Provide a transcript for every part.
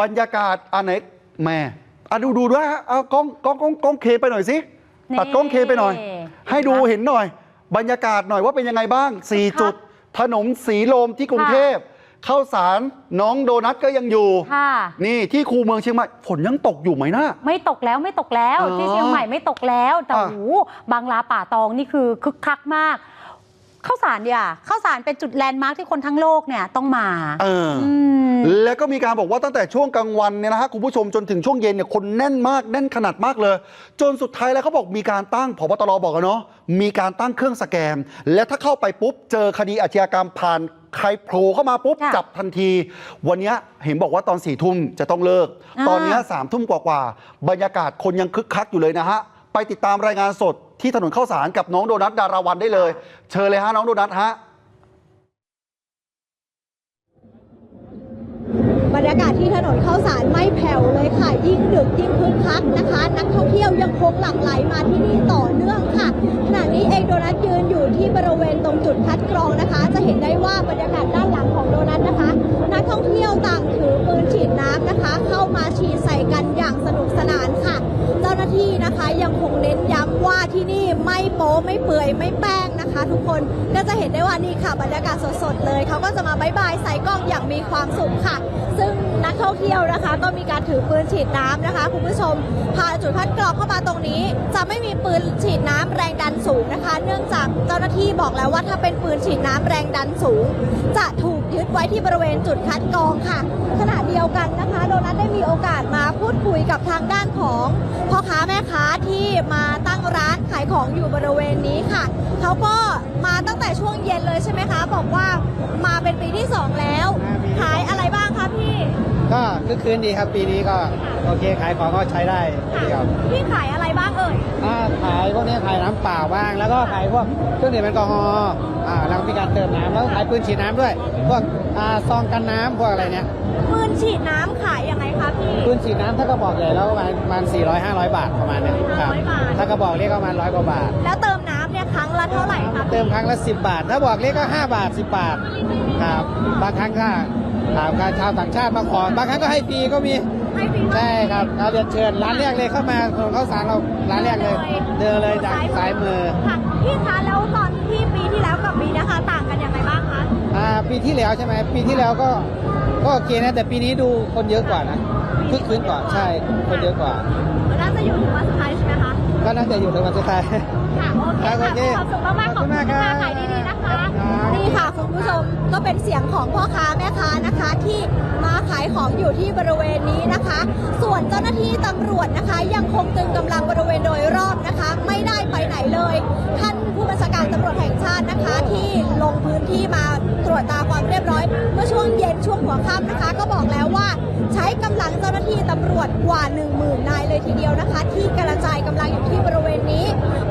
บรรยากาศอันไหนแหม่อะดูดูด้วยฮะเอากล้องกล้องกล้องกล้องเคไปหน่อยสินี่ ตัดกล้องเคไปหน่อยเห็นไหมให้ดูเห็นหน่อย บรรยากาศหน่อยว่าเป็นยังไงบ้าง4จุด ถนนสีลมที่กรุงเทพเข้าสารน้องโดนัทก็ยังอยู่ ค่ะ นี่ที่คูเมืองเชียงใหม่ฝนยังตกอยู่ไหมนะ ไม่ตกแล้วไม่ตกแล้วอ๋อที่เชียงใหม่ไม่ตกแล้ว แต่อะโอ้โหบางลาป่าตองนี่คือคึกคักมาก ข้าวสารเดียวข้าวสารเป็นจุดแลนด์มาร์คที่คนทั้งโลกเนี่ยต้องมาเอออมแล้วก็มีการบอกว่าตั้งแต่ช่วงกลางวันเนี่ยนะฮะคุณผู้ชมจนถึงช่วงเย็นเนี่ยคนแน่นมากแน่นขนาดมากเลย จนสุดท้ายแล้วเขาบอกมีการตั้งผบตรบอกกันเนาะมีการตั้งเครื่องสแกน และถ้าเข้าไปปุ๊บเจอคดีอาชญากรรมผ่านใครโผล่เข้ามาปุ๊บค่ะจับทันที วันเนี้ยเห็นบอกว่าตอนสี่ทุ่มจะต้องเลิกอ่าตอนเนี้ยสามทุ่มกว่าๆบรรยากาศคนยังคึกคักอยู่เลยนะฮะ ไปติดตามรายงานสดที่ถนนข้าวสารกับน้องโดนัทดาราวันได้เลย เชิญเลยฮะน้องโดนัทฮะบรรยากาศที่ถนนข้าวสารไม่แผ่วเลยค่ะ ยิ่งดึกยิ่งคึกคักนะคะ นักท่องเที่ยวยังคงหลั่งไหลมาที่นี่ต่อเนื่องค่ะขณะนี้เองโดนัทยืนอยู่ที่บริเวณตรงจุดคัดกรองนะคะ จะเห็นได้ว่าบรรยากาศด้านหลังของโดนัทนะคะ นักท่องเที่ยวต่างถือปืนฉี ยังคงเน้นย้ำว่าที่นี่ ไม่โป๊ไม่เปื่อยไม่แป้งนะคะ ทุกคนก็จะเห็นได้ว่านี่ค่ะบรรยากาศสดๆเลยเขาก็จะมาบายบายใส่กล้องอย่างมีความสุขค่ะ ซึ่งนักท่องเที่ยวนะคะ ก็มีการถือปืนฉีดน้ำนะคะคุณผู้ชมผ่านจุดคัดกรองเข้ามาตรงนี้ จะไม่มีปืนฉีดน้ำแรงดันสูงนะคะ เนื่องจากเจ้าหน้าที่บอกแล้วว่าถ้าเป็นปืนฉีดน้ำแรงดันสูง จะถูกยึดไว้ที่บริเวณจุดคัดกรองค่ะ ขณะเดียวกันนะคะ โดนัทได้มีโอกาสมาพูดคุยกับทางด้านของพ่อค้าแม่ค้าที่มาตั้งร้านขายของอยู่บริเวณนี้ค่ะ เขาก็มาตั้งแต่ช่วงเย็นเลยใช่ไหมคะ บอกว่ามาเป็นปีที่สองแล้ว ขายอะไรบ้างคะพี่ ก็คึกคืนดีครับปีนี้ก็โอเคขายของก็ใช้ได้ดีครับพี่ขายอะไรบ้างเอ่ยอ่าขายพวกนี้ขายน้ำเปล่าบ้าง แล้วก็ขายพวกเครื่องดื่มแอลกอฮอล์อ่าแล้วก็มีการเติมน้ำแล้วก็ขายปืนฉีดน้ำด้วย พวกอ่าซองกันน้ำพวกอะไรเนี้ยปืนฉีดน้ำขายยังไงคะพี่ปืนฉีดน้ำถ้ากระบอกใหญ่แล้วประมาณประมาณ400 500 บาทประมาณเนี้ยครับ500บาท ถ้ากระบอกเล็กก็ประมาณร้อยกว่าบาทแล้วเติมน้ำเนี่ยครั้งละเท่าไหร่คะเติมครั้งละ 10 บาท ถ้าบอกเล็กก็ 5 บาท 10 บาทครับบางครั้งก็ถามการชาวต่างชาติมาขอบางครั้งก็ให้ฟรีก็มีให้ฟรีใช่ครับเราเรียนเชิญร้านแรกเลยเข้ามาถนนข้าวสารเราร้านแรกเลยเดินเลยจากซ้ายมือค่ะพี่คะแล้วตอนที่ปีที่แล้วกับปีนี้นะคะต่างกันยังไงบ้างคะอ่าปีที่แล้วใช่ไหมปีที่แล้วก็ก็โอเคนะแต่ปีนี้ดูคนเยอะกว่านะคึกคืนกว่าใช่คนเยอะกว่าน่าจะอยู่ถึงวันสุดท้ายใช่ไหมคะ ก็น่าจะอยู่ถึงวันสุดท้ายค่ะโอเคครับโอค่ะเคมีความสุขมากๆขอบคุณมากครับขายดีๆนะคะครับนี่ค่ะคุณผู้ชมก็เป็นเสียงของพ่อค้าแม่ค้านะคะที่มาขายของอยู่ที่บริเวณนี้นะคะ ส่วนเจ้าหน้าที่ตำรวจนะคะ ยังคงตึงกำลังบริเวณโดยรอบนะคะ ไม่ได้ไปไหนเลย ท่านผู้บัญชาการตำรวจแห่งชาตินะคะ ที่ลงพื้นที่มาตรวจตาความเรียบร้อย เมื่อช่วงเย็นช่วงหัวค่ำนะคะ ก็บอกแล้วว่า ใช้กำลังเจ้าหน้าที่ตำรวจกว่า1 0,000นายเลยทีเดียวนะคะ ที่กระจาย กำลังอยู่ที่บริเวณนี้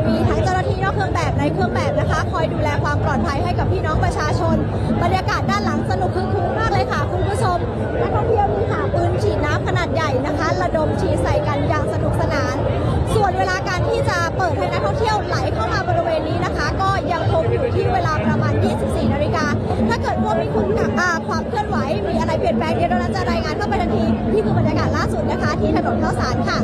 มีทั้งเจ้าหน้าที่นอกเครื่องแบบในเครื่องแบบนะคะ คอยดูแลความปลอดภัยให้กับพี่น้องประชาชน บรรยากาศด้านหลังสนุกคึกคืนมากเลยค่ะ คุณผู้ชมนักท่องเที่ยวมีหาปืนฉีดน้ำขนาดใหญ่นะคะ ระดมฉีดใส่กันอย่างสนุกสนาน ส่วนเวลาการที่จะเปิดให้นักท่องเที่ยวไหลเข้ามาบริเวณนี้นะคะ ก็ยังคงอยู่ที่เวลาประมาณ 24 นาฬิกา ถ้าเกิดว่ามีคุณอ่าความเคลื่อนไหว มีอะไรเปลี่ยนแปลงเดี๋ยวเราจะรายงานเข้าไปทันที นี่คือบรรยากาศล่าสุดนะคะ ที่ถนนข้าวสารค่ะ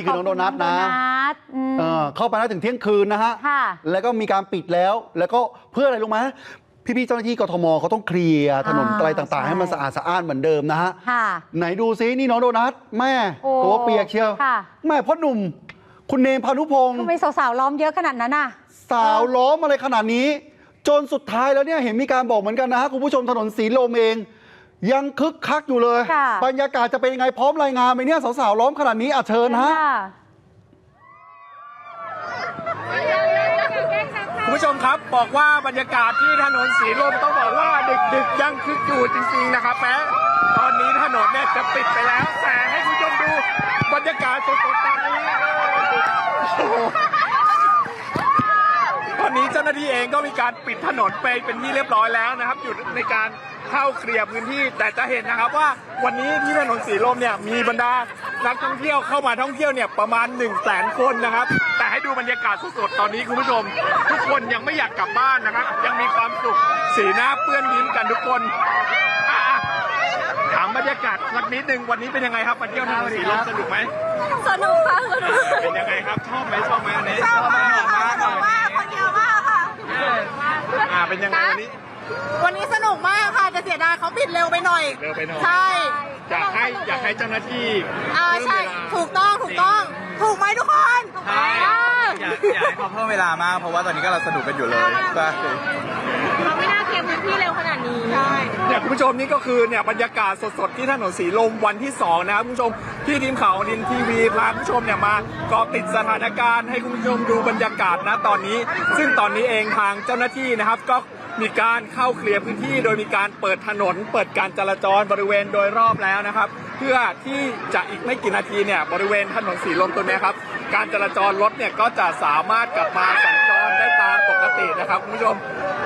นี่คือน้องโดนัทนะขอบคุณองโดนัทอืมเออเข้าไปได้ถึงเที่ยงคืนนะฮะค่ะแล้วก็มีการปิดแล้ว แล้วก็เพื่ออะไรรู้ไหมพี่ๆเจ้าหน้าที่กทมเขาต้องเคลียร์ถนนอ่าอะไรต่างๆใช่ให้มันสะอาดสะอ้านเหมือนเดิมนะฮะค่ะไหนดูซินี่น้องโดนัทแม่โอ้ตัวเปียกเชียวค่ะแม่พ่อหนุ่ม คุณเนมพานุพงศ์ทำไมสาวๆล้อมเยอะขนาดนั้นน่ะ สาวล้อมอะไรขนาดนี้ จนสุดท้ายแล้วเนี่ยเห็นมีการบอกเหมือนกันนะฮะคุณผู้ชมถนนสีลมเอง ยังคึกคักอยู่เลย ค่ะ บรรยากาศจะเป็นยังไงพร้อมรายงานไหมเนี่ยสาวๆล้อมขนาดนี้อะเชิญฮะ ค่ะคุณผู้ชมครับบอกว่าบรรยากาศที่ถนนสีลมต้องบอกว่าดึกๆยังคึกอยู่จริงๆนะครับแม้ตอนนี้ถนนเนี่ยจะปิดไปแล้วแต่ให้คุณผู้ชมดูบรรยากาศสดๆตอนนี้โอ้โหตอนนี้เจ้าหน้าที่เองก็มีการปิดถนนไปเป็นที่เรียบร้อยแล้วนะครับ อยู่ในการ เข้าเคลียร์พื้นที่ แต่จะเห็นนะครับว่าวันนี้ที่ถนนสีลมเนี่ยมีบรรดานักท่องเที่ยวเข้ามาท่องเที่ยวเนี่ยประมาณ1นึ่งแสนคนนะครับ แต่ให้ดูบรรยากาศสดๆตอนนี้คุณผู้ชม ทุกคนยังไม่อยากกลับบ้านนะครับ ยังมีความสุขสีหน้าเปื้อนยิ้มกันทุกคนอะๆถามบรรยากาศสักนิดนึงวันนี้เป็นยังไงครับมาเที่ยวถนนสีลมสนุกไหมสนุกค่ะสนุกเป็นยังไงครับชอบไหมชอบไหมอันนี้ชอบมากค่ะสนุกมากคนเยอะมากค่ะอ่าเป็นยังไงวันนี้ วันนี้สนุกมากค่ะแต่เสียดายเขาปิดเร็วไปหน่อย เร็วไปหน่อย ใช่อยากให้อยากให้เจ้าหน้าที่อ่าเพิ่มใช่ เวลา ถูกต้องถูกต้อง ถูกไหมทุกคนใช่ อ่า อยากอยากให้เขาเพิ่มเวลามากเพราะว่าตอนนี้ก็เราสนุกกันอยู่เลยใช่เขาไม่น่าเคลียร์พื้นที่เร็วขนาดนี้ ใช่ เนี่ยคุณผู้ชมนี่ก็คือเนี่ยบรรยากาศสดๆที่ถนนสีลมวันที่สองนะครับคุณผู้ชมที่ทีมข่าวดินทีวีพาคุณผู้ชมเนี่ยมาเกาะติดสถานการณ์ให้คุณผู้ชมดูบรรยากาศนะตอนนี้ ซึ่งตอนนี้เองทางเจ้าหน้าที่นะครับก็ มีการเข้าเคลียร์พื้นที่ โดยมีการเปิดถนน เปิดการจราจรบริเวณโดยรอบแล้วนะครับ เพื่อที่จะอีกไม่กี่นาทีเนี่ยบริเวณถนนสีลมตัวนี้ครับ การจราจรรถเนี่ยก็จะสามารถกลับมาสัญจรได้ตามปกตินะครับคุณผู้ชม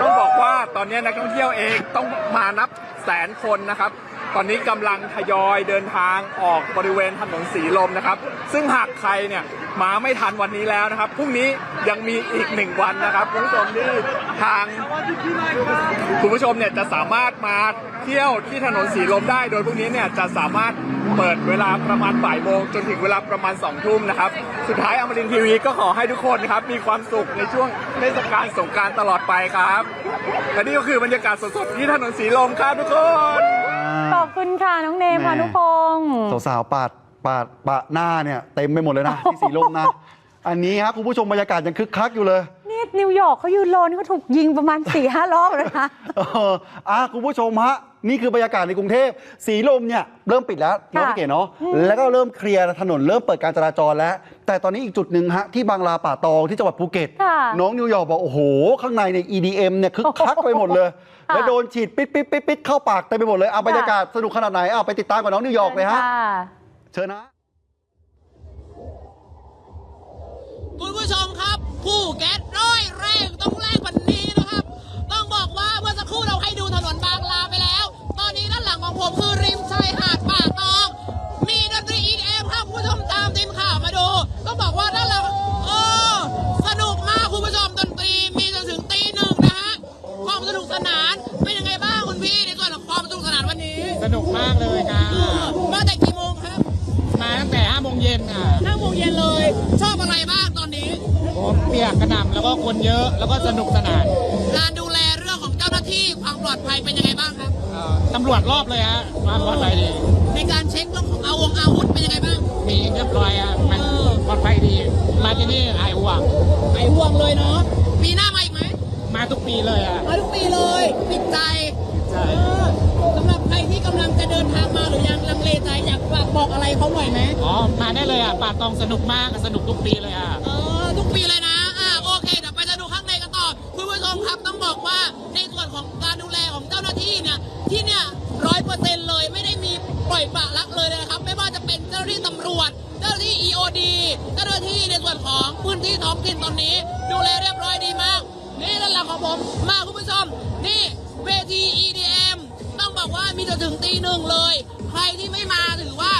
ต้องบอกว่าตอนนี้นักท่องเที่ยวเองต้องมานับแสนคนนะครับ ตอนนี้กำลังทยอยเดินทางออกบริเวณถนนสีลมนะครับ ซึ่งหากใครเนี่ยมาไม่ทันวันนี้แล้วนะครับพรุ่งนี้ยังมีอีกหนึ่งวันนะครับคุณผู้ชมที่ทางคุณผู้ชมเนี่ยจะสามารถมาเที่ยวที่ถนนสีลมได้ โดยพวกนี้เนี่ยจะสามารถเปิดเวลาประมาณบ่ายโมงจนถึงเวลาประมาณ2องทุ่มนะครับ สุดท้ายอมรินทีวีก็ขอให้ทุกคนนะครับ มีความสุขในช่วงเทศกาลสงการตลอดไปครับและนี่ก็คือบรรยากาศสดๆที่ถนนสีลมครับทุกคน คุณค่ะ น้องเนมแหม่พานุพงศ์สาวๆปาดปาดปะหน้าเนี่ยเต็มไปหมดเลยนะที่สีลมนะ อันนี้ครับคุณผู้ชมบรรยากาศยังคึกคักอยู่เลยนี่นิวยอร์กเขายืนรอนี่เขาถูกยิงประมาณ4ี่ห้ารอบเลยนะเอออะคุณผู้ชมฮะนี่คือบรรยากาศในกรุงเทพ สีลมเนี่ยเริ่มปิดแล้วเนาะค่ะพี่เก๋เนาะแล้วก็เริ่มเคลียร์ถนนเริ่มเปิดการจราจรแล้ว แต่ตอนนี้อีกจุดหนึ่งฮะที่บางลาป่าตองที่จังหวัดภูเก็ตค่ะน้องนิวยอร์กบอกโอ้โห ข้างในใน EDM เนี่ยคึกคักไปหมดเลยค่ะ แล้วโดนฉีดปิดปิดปิดปิดเข้าปากเต็มไปหมดเลยเอาบรรยากาศสนุกขนาดไหนเอาไปติดตามกับน้องนิวยอร์กเลยฮะค่เชิญนะคุณผู้ชมครับผู้แก๊สร้อยแรงต้องแรงกว่านี้นะครับ ต้องบอกว่าเมื่อสักครู่เราให้ดูถนนบางลาไปแล้ว ตอนนี้ด้านหลังของผมคือริมชายหาด นี้สนุกมากเลยครับเออมาแต่กี่โมงครับมาตั้งแต่5โมงเย็นอะห้าโมงเย็นเลย ชอบอะไรบ้างตอนนี้ ผมเปียกกระหน่ำแล้วก็คนเยอะแล้วก็สนุกสนานการดูแลเรื่องของเจ้าหน้าที่ความปลอดภัยเป็นยังไงบ้างครับ เอ่อตำรวจรอบเลยฮะมาปลอดภัยดี ในการเช็คเรื่องของเอาวงอาวุธเป็นยังไงบ้าง มีเรียบร้อยอะมันปลอดภัยดี มาที่นี่หายห่วงไอห่วงเลยเนาะ ปีหน้ามาอีกไหมมาทุกปีเลยอะมาทุกปีเลยติดใจ ใช่เออสำหรับใครที่กำลังจะเดินทางมาหรือยังลังเลใจอยากฝากบอกอะไรเขาหน่อยไหมอ๋อมาได้เลยอะป่าตองสนุกมากสนุกทุกปีเลยอะเออทุกปีเลยนะอ่าโอเคเดี๋ยวไปจะดูข้างในกันต่อคุณผู้ชมครับต้องบอกว่าในส่วนของการดูแลของเจ้าหน้าที่เนี่ยที่เนี่ยร้อยเปอร์เซ็นต์เลยไม่ได้มีปล่อยปละละเลยนะครับ ไม่ว่าจะเป็นเจ้าหน้าที่ตำรวจ เจ้าหน้าที่ EOD เจ้าหน้าที่ในส่วนของพื้นที่ท้องถิ่นตอนนี้ ดูแลเรียบร้อยดีมาก นี่ด้านหลังของผมมาคุณผู้ชม นี่เวที จนถึงตีหนึ่งเลย ใครที่ไม่มาถือว่า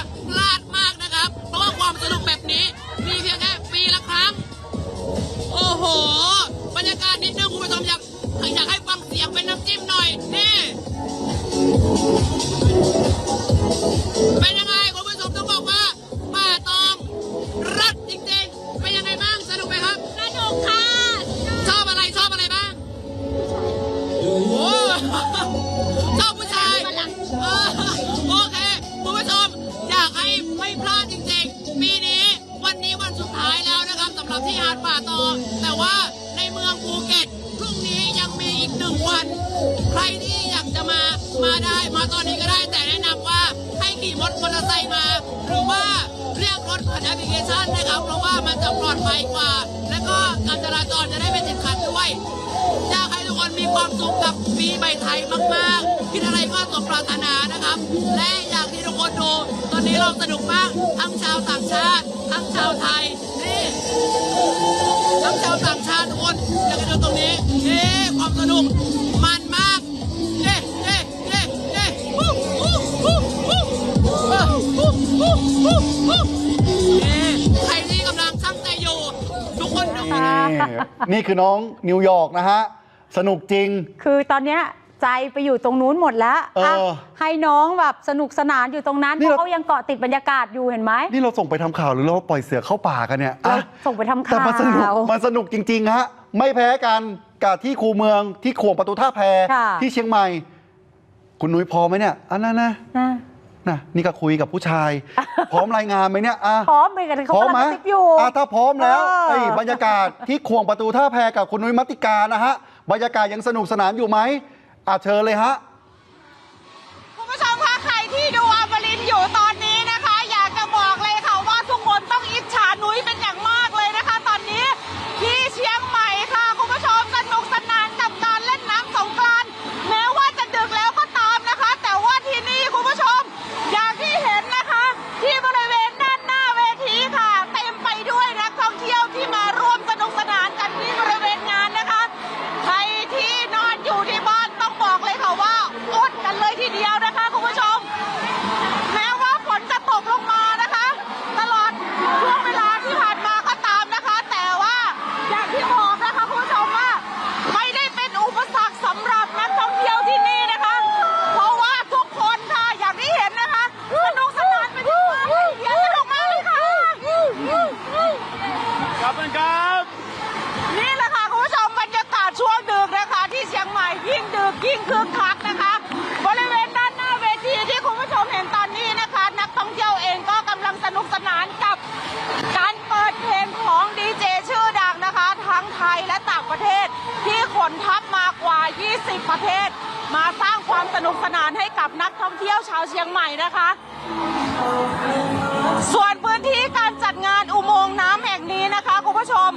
ได้มาตอนนี้ก็ได้แต่แนะนำว่าให้ขี่มอเตอร์ไซค์มา หรือว่าเรียกรถผ่านแอปพลิเคชันนะครับ เพราะว่ามันจะปลอดภัยกว่า และก็การจราจรจะได้ไม่ติดขัดด้วยอยากให้ทุกคนมีความสุขกับปีใหม่ไทยมากๆคิดอะไรก็สมปรารถนานะครับ และอยากที่ทุกคนดูตอนนี้เราสนุกมากทั้งชาวต่างชาติทั้งชาวไทยนี่ทั้งชาวต่างชาติทุกคนอยากจะดูตรงนี้เอ๊ความสนุก ใครที่กำลังตั้งใจอยู่ ทุกคนดูนี่นี่คือน้องนิวยอร์กนะฮะ สนุกจริง คือตอนเนี้ยใจไปอยู่ตรงนู้นหมดแล้วเอออะให้น้องแบบสนุกสนานอยู่ตรงนั้น นี่เพเรา ราะเขายังเกาะติดบรรยากาศอยู่เห็นไหมนี่เราส่งไปทำข่าวหรือเราปล่อยเสือเข้าป่ากันเนี่ยเราอะ ส่งไปทำแต่ข่ามันสนุกวมันสนุกจริง ๆ ฮะ ไม่แพ้กันกับที่คูเมืองที่ขวงประตูท่าแพ ค่ะ ที่เชียงใหม่ คุณนุ้ยพร้อมไหมเนี่ยอันนั้นนะ นะ นะนี่ก็คุยกับผู้ชาย พร้อมรายงานไหมเนี่ยอะพร้อมไปกันเขาพร้อมกำลังไหมกระซิบอยู่ อะถ้าพร้อมแล้วเออ ไอ้บรรยากาศที่ขวงประตูท่าแพกับคุณนุ้ยมัตติกานะฮะบรรยากาศยังสนุกสนานอยู่ไหมอะเชิญเลยฮะ คุณผู้ชมคะใครที่ดูอมรินทร์อยู่ตอน 30 ประเทศมาสร้างความสนุกสนานให้กับนักท่องเที่ยวชาวเชียงใหม่นะคะ ส่วนพื้นที่การจัดงานอุโมงค์น้ำแห่งนี้นะคะคุณผู้ชม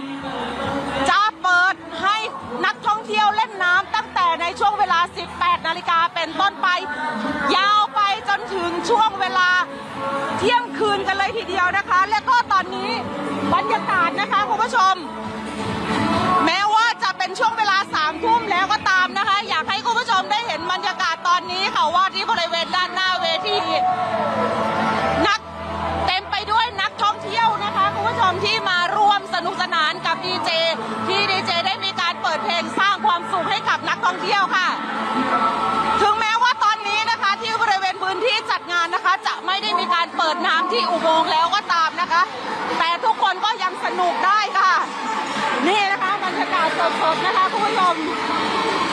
จะเปิดให้นักท่องเที่ยวเล่นน้ำตั้งแต่ในช่วงเวลา 18 นาฬิกาเป็นต้นไป ยาวไปจนถึงช่วงเวลาเที่ยงคืนกันเลยทีเดียวนะคะ และก็ตอนนี้บรรยากาศนะคะคุณผู้ชม แม้ว่าจะเป็นช่วงเวลา3ทุ่มแล้วก็ตามนะคะ ค่ะว่าที่บริเวณด้านหน้าเวทีนักเต็มไปด้วยนักท่องเที่ยวนะคะคุณผู้ชมที่มาร่วมสนุกสนานกับดีเจที่ดีเจได้มีการเปิดเพลงสร้างความสุขให้กับนักท่องเที่ยวค่ะ ถึงแม้ว่าตอนนี้นะคะที่บริเวณพื้นที่จัดงานนะคะ จะไม่ได้มีการเปิดน้ำที่อุโมงค์แล้วก็ตามนะคะ แต่ทุกคนก็ยังสนุกได้ค่ะ นี่นะคะบรรยากาศสดๆนะคะคุณผู้ชม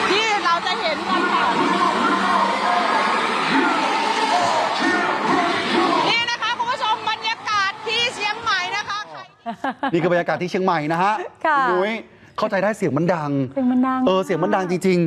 ที่เราจะเห็นกันค่ะ นี่นะคะคุณผู้ชมบรรยากาศที่เชียงใหม่นะคะใคร นี่คือบรรยากาศที่เชียงใหม่นะฮะค่ะ ณนุ้ยเข้าใจได้เสียงมันดัง เสียงมันดังเออเสียงมันดังจริง